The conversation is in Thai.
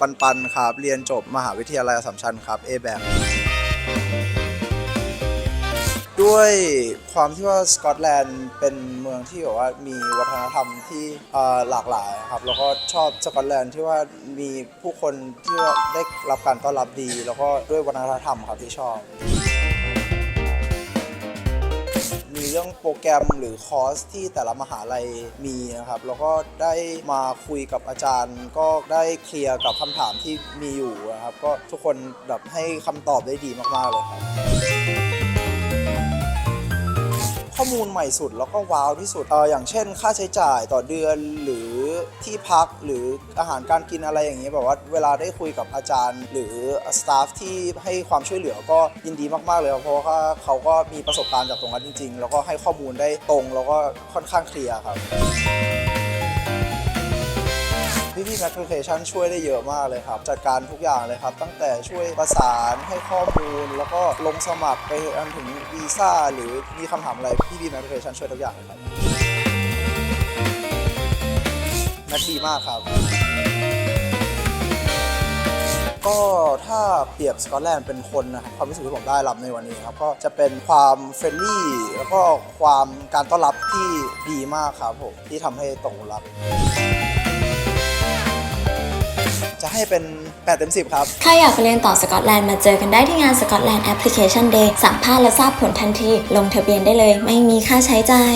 ปันปันครับ เรียนจบมหาวิทยาลัยอัสสัมชัญครับ A แบบด้วยความที่ว่าสกอตแลนด์เป็นเมืองที่แบบว่ามีวัฒนธรรมที่หลากหลายครับแล้วก็ชอบสกอตแลนด์ที่ว่ามีผู้คนที่ว่าได้รับการต้อนรับดี แล้วก็ด้วยวัฒนธรรมครับที่ชอบ รื่องโปรแกรมหรือคอร์สที่แต่ละมหาลัยมีนะครับ แล้วก็ได้มาคุยกับอาจารย์ ก็ได้เคลียร์กับคำถามที่มีอยู่นะครับ ก็ทุกคนแบบให้คำตอบได้ดีมากๆเลยครับ ข้อมูลใหม่สุดแล้วก็ว้าวที่สุดเอออย่างเช่น ค่าใช้จ่ายต่อเดือนหรือที่พักหรืออาหารการกินอะไรอย่างเงี้ยแบบว่าเวลาได้คุยกับอาจารย์ หรือสตาฟที่ให้ความช่วยเหลือก็ยินดีมากๆเลยครับเพราะว่าเขาก็มีประสบการณ์จากตรงนั้นจริง ๆ แล้วก็ให้ข้อมูลได้ตรงแล้วก็ค่อนข้างเคลียร์ครับ พี่พี่แมทริเคชันช่วยได้เยอะมากเลยครับ จัดการทุกอย่างเลยครับ ตั้งแต่ช่วยประสานให้ข้อมูล แล้วก็ลงสมัครไปจนถึงวีซ่าหรือมีคำถามอะไรพี่พี่แมทริเคชันช่วยทุกอย่างเลยครับแมทดีมากครับก็ถ้าเปรียบสกอตแลนด์เป็นคนนะครับความรู้สึกที่ผมได้รับในวันนี้ครับก็จะเป็นความเฟรนลี่แล้วก็ความการต้อนรับที่ดีมากครับผมที่ทำให้ตกหลุมรัก จะให้เป็น8เต็ม10 ครับ ใครอยากไปเรียนต่อสกอตแลนด์มาเจอกันได้ที่งานสกอตแลนด์แอปพลิเคชันเดย์สัมภาษณ์และทราบผลทันที ลงทะเบียนได้เลย ไม่มีค่าใช้จ่าย